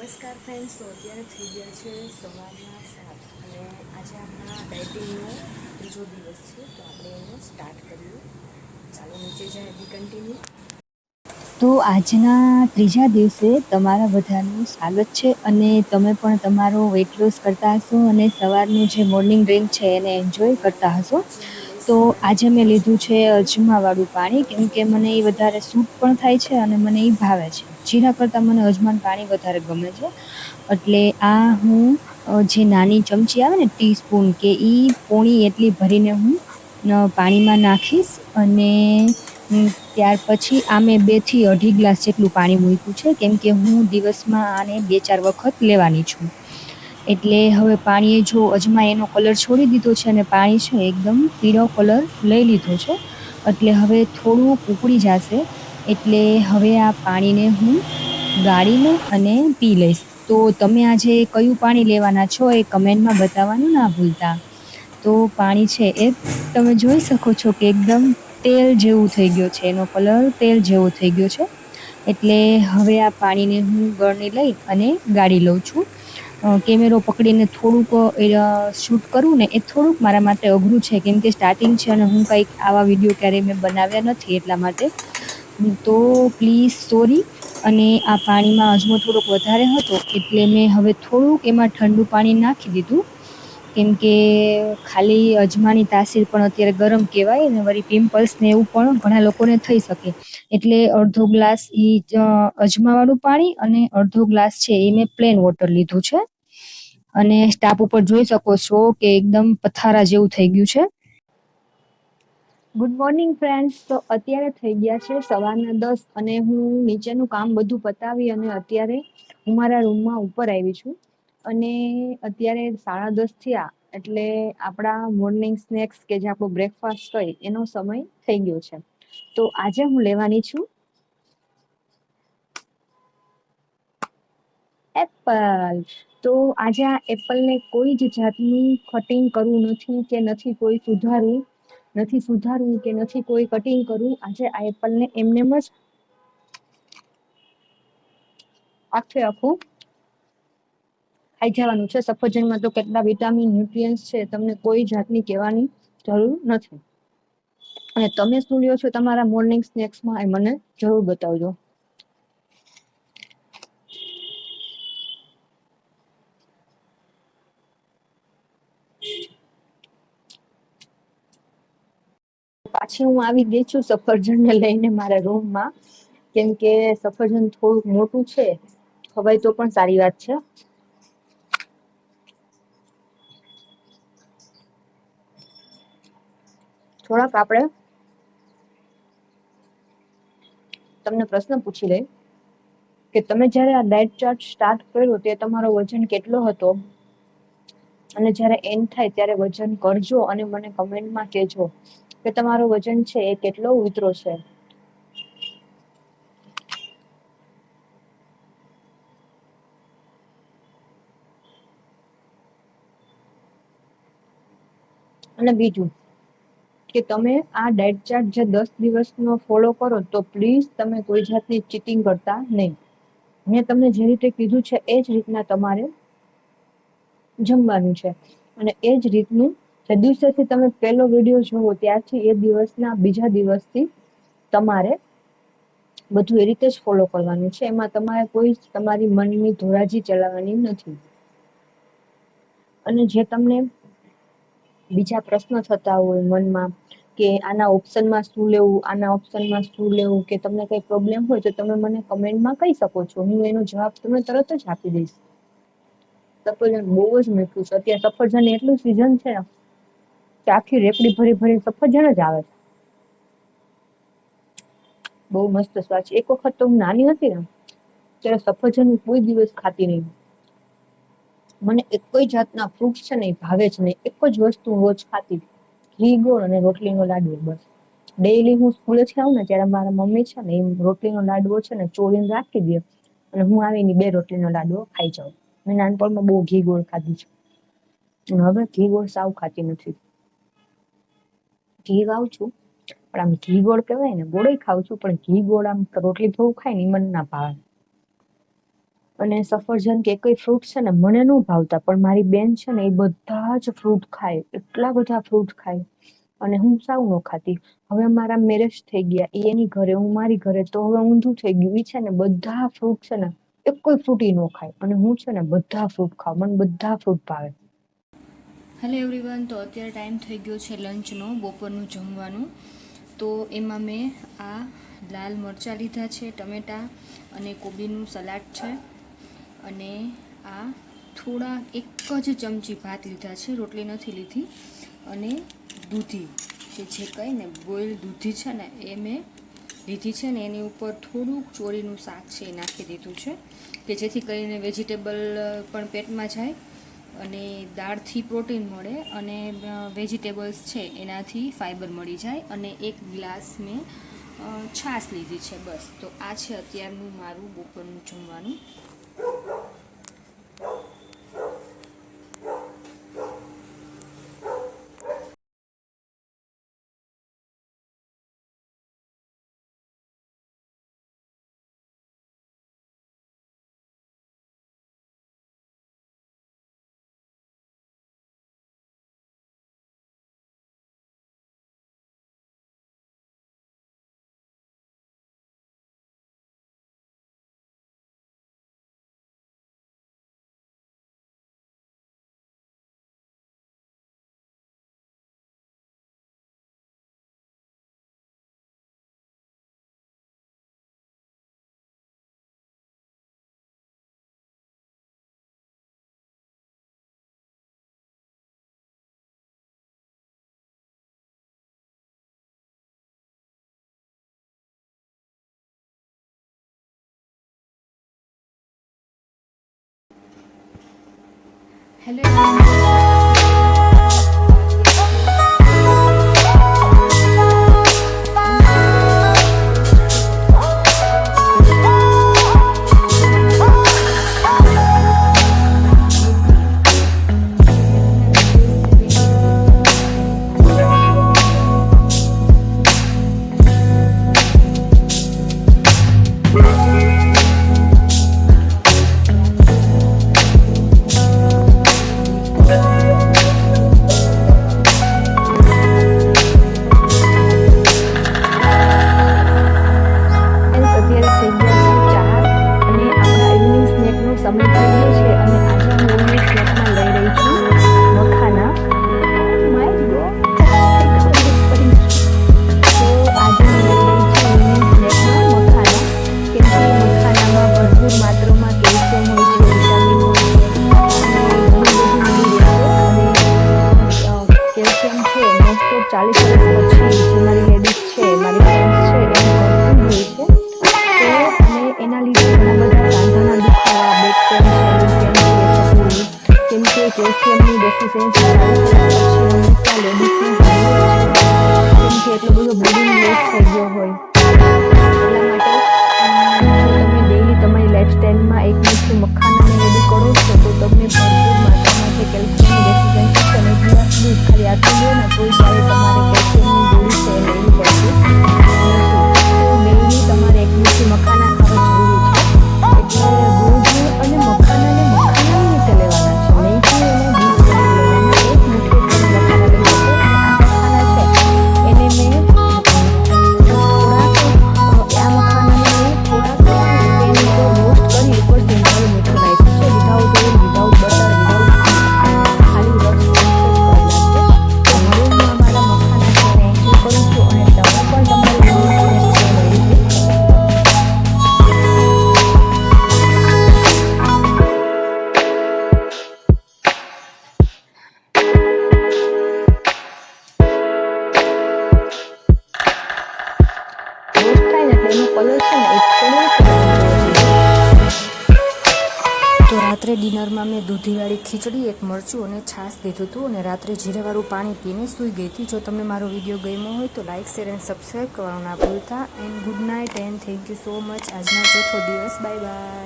નમસ્કાર ફ્રેન્ડ્સ તો અત્યારે થઈ ગયા છે સવારના સાત. અને આજે આપણા ડાયટિંગનો ત્રીજો દિવસ છે, તો આપણે એનો સ્ટાર્ટ કરીએ. ચાલો નીચે જાય બી કન્ટિન્યુ તો આજના ત્રીજા દિવસે તમારા બધાનું સ્વાગત છે અને તમે પણ તમારો વેટ લોસ કરતા હશો અને સવારનું જે મોર્નિંગ ડ્રિંક છે એને એન્જોય કરતા હશો. તો આજે મેં લીધું છે અજમાવાળું પાણી, કેમ કે મને એ વધારે સૂટ પણ થાય છે અને મને એ ભાવે છે. જીરા કરતાં મને અજમાન પાણી વધારે ગમે છે. એટલે આ હું જે નાની ચમચી આવે ને ટીસ્પૂન કે એ પોણી એટલી ભરીને હું પાણીમાં નાખીશ અને ત્યાર પછી આ મેં બેથી અઢી ગ્લાસ જેટલું પાણી મૂક્યું છે, કેમ કે હું દિવસમાં આને બે ચાર વખત લેવાની છું. એટલે હવે પાણીએ જો અજમા એનો કલર છોડી દીધો છે અને પાણી છે એકદમ પીળો કલર લઈ લીધો છે, એટલે હવે થોડું ઉકળી જશે. એટલે હવે આ પાણીને હું ગાળીને અને પી લઈશ. તો તમે આજે કયું પાણી લેવાના છો એ કમેન્ટમાં બતાવવાનું ના ભૂલતા. તો પાણી છે એ તમે જોઈ શકો છો કે એકદમ તેલ જેવું થઈ ગયો છે. એનો કલર તેલ જેવો થઈ ગયો છે. એટલે હવે આ પાણીને હું ગળણી લઈ અને ગાળી લઉં છું. કેમેરો પકડીને થોડુંક શૂટ કરવું ને એ થોડુંક મારા માટે અઘરું છે. કેમ કે સ્ટાર્ટિંગ છે અને હું કંઈક આવા વીડિયો ક્યારેય મેં બનાવ્યા નથી એટલા માટે. તો પ્લીઝ સોરી અને આ પાણીમાં અજમો થોડોક વધારે હતો, એટલે મેં હવે થોડુંક એમાં ઠંડુ પાણી નાખી દીધું. કેમ કે ખાલી અજમાની તાસીર પણ અત્યારે ગરમ કહેવાય અને વળી પિમ્પલ્સ ને એવું પણ ઘણા લોકોને થઈ શકે. એટલે અડધો ગ્લાસ એ અજમાવાળું પાણી અને અડધો ગ્લાસ છે એ મેં પ્લેન વોટર લીધું છે. અને સ્ટાફ ઉપર જોઈ શકો છો કે એકદમ પથારા જેવું થઈ ગયું છે. ગુડ મોર્નિંગ ફ્રેન્ડ્સ તો અત્યારે થઈ ગયા છે સવારના દસ અને હું નીચેનું કામ બધું પતાવી અને અત્યારે હું મારા રૂમમાં ઉપર આવી છું. અને અત્યારે સાડા દસ થયા એટલે આપણા મોર્નિંગ સ્નેક્સ કે જે આપણો બ્રેકફાસ્ટ હોય એનો સમય થઈ ગયો છે. તો આજે હું લેવાની છું એપલ. તો આજે આ એપલને કોઈ જ જાતનું કટિંગ કરવું નથી કે નથી કોઈ સુધારવું. નથી સુધારવું કે નથી કોઈ કટિંગ કરવું, આજે આ એપલને એમનેમ જ આખે આખું ખાઈ જવાનું છે. સફરજનમાં તો કેટલા વિટામિન ન્યુટ્રિયન્સ છે, તમને કોઈ જાતની કહેવાની જરૂર નથી. અને તમે શું લ્યો છો તમારા મોર્નિંગ સ્નેક્સમાં એ મને જરૂર બતાવજો. પાછી હું આવી ગઈ છું સફરજનને લઈને મારા રૂમમાં. કેમ કે સફરજન થોડુંક મોટું છે. ખવાય તો પણ સારી વાત છે. થોડાક આપણે તમને પ્રશ્ન પૂછી લઈ કે તમે જ્યારે આ ડાયટ ચાર્ટ સ્ટાર્ટ કર્યો તે તમારો વજન કેટલો હતો? અને જ્યારે એન્ડ થાય ત્યારે વજન કરજો અને મને કમેન્ટમાં કહેજો. કે તમારું વજન છે એ કેટલો ઉતરો છે? અને બીજું, કે તમે આ ડાયટ ચાર્ટ જે દસ દિવસનો ફોલો કરો, તો પ્લીઝ તમે કોઈ જાતની ચીટિંગ કરતા નહીં. મેં તમને જે રીતે કીધું છે, એ જ રીતના તમારે જમવાનું છે. અને એ જ રીતનું દિવસેથી તમે પહેલો વીડિયો જોવો ત્યારથી એ દિવસના બીજા દિવસથી તમારે બધું એ રીતે જ ફોલો કરવાનું છે. એમાં તમારે કોઈ તમારી મનની ધોરાજી ચલાવવાની નથી. અને જે તમને બીજા પ્રશ્નો થતા હોય મનમાં કે આના ઓપ્શનમાં શું લેવું, આના ઓપ્શનમાં શું લેવું, કે તમને કઈ પ્રોબ્લેમ હોય તો તમે મને કમેન્ટમાં કહી શકો છો. હું એનો જવાબ તમને તરત જ આપી દઈશ. સફરજન બહુ જ મીઠું છે. અત્યારે સફરજન એટલું સિઝન છે ને કે આખી રેકડી ભરી ભરી સફરજન જ આવે છે. બહુ મસ્ત સ્વાદ છે. એક વખત તો હું નાની હતી ને, ત્યારે સફરજન કોઈ દિવસ ખાતી નહીં. મને એકય જાતના ફ્રૂટ છે ને ભાવે જ નહીં એક જ વસ્તુ રોજ ખાતી. ઘી ગોળ અને રોટલીનો લાડવો, બસ. ડેઈલી હું સ્કૂલેથી આવું ને, ત્યારે મારા મમ્મી છે ને એ રોટલીનો લાડવો છે ને, ચોળીને રાખી દે અને હું આવીને બે રોટલીનો લાડવો ખાઈ જાઉં. મેં નાનપણમાં બહુ ઘી ગોળ ખાધી છે. હવે ઘી ગોળ સાવ ખાતી નથી. ઘી ખાઉં છું. પણ આમ ઘી ગોળ કહેવાય ને, ગોળય ખાઉં છું, પણ ઘી ગોળ આમ રોટલી બહુ ખાય ને મન ના ભાવે. અને સફરજન કે કઈ ફ્રૂટ છે ને, મને ન ભાવતા, પણ મારી બેન છે ને, એ બધા જ ફ્રૂટ ખાય, એટલા બધા ફ્રૂટ ખાય. અને હું સાવ ન ખાતી. હવે મારા મેરેજ થઈ ગયા એની ઘરે, હું મારી ઘરે, તો હવે ઊંધું થઈ ગયું. છે ને, બધા ફ્રૂટ છે ને, એક કોઈ ફ્રૂટ ન ખાય. અને હું છે ને, બધા ફ્રૂટ ખાઉં, મને બધા ફ્રૂટ ભાવે. હેલો એવરીવન તો અત્યારે ટાઈમ થઈ ગયો છે લંચનો બપોરનું જમવાનું. તો એમાં મેં આ લાલ મરચાં લીધા છે, ટમેટાં અને કોબીનું સલાડ છે. અને આ થોડા એક જ ચમચી ભાત લીધા છે, રોટલી નથી લીધી. અને દૂધી કે જે કંઈ ને બોઇલ દૂધી છે ને એ મેં લીધી છે ને એની ઉપર થોડુંક ચોરીનું શાક છે એ નાખી દીધું છે, કે જેથી કરીને વેજીટેબલ પણ પેટમાં જાય. અને દાળથી પ્રોટીન મળે અને વેજીટેબલ્સ છે એનાથી ફાઇબર મળી જાય અને એક ગ્લાસ મેં છાશ લીધી છે બસ. તો આ છે અત્યારનું મારું બપોરનું જમવાનું. હેલો કેમ કે કેલ્શિયમની ડેફિશિયન્સી કેમ કે એટલો તમારી લાઈફસ્ટાઈલમાં એક મીઠું મખાના ને બધું કરો છો તો રાત્રે ડિનરમાં મેં દૂધીવાળી ખીચડી, એક મરચું અને છાશ દીધું હતું અને રાત્રે જીરેવાળું પાણી પીને સૂઈ ગઈ હતી. જો તમને મારો વીડિયો ગમ્યો હોય તો લાઇક શેર એન્ડ સબસ્ક્રાઈબ કરવાનું ના ભૂલતા. And good night and thank you so much. આજનો ચોથો દિવસ. Bye bye.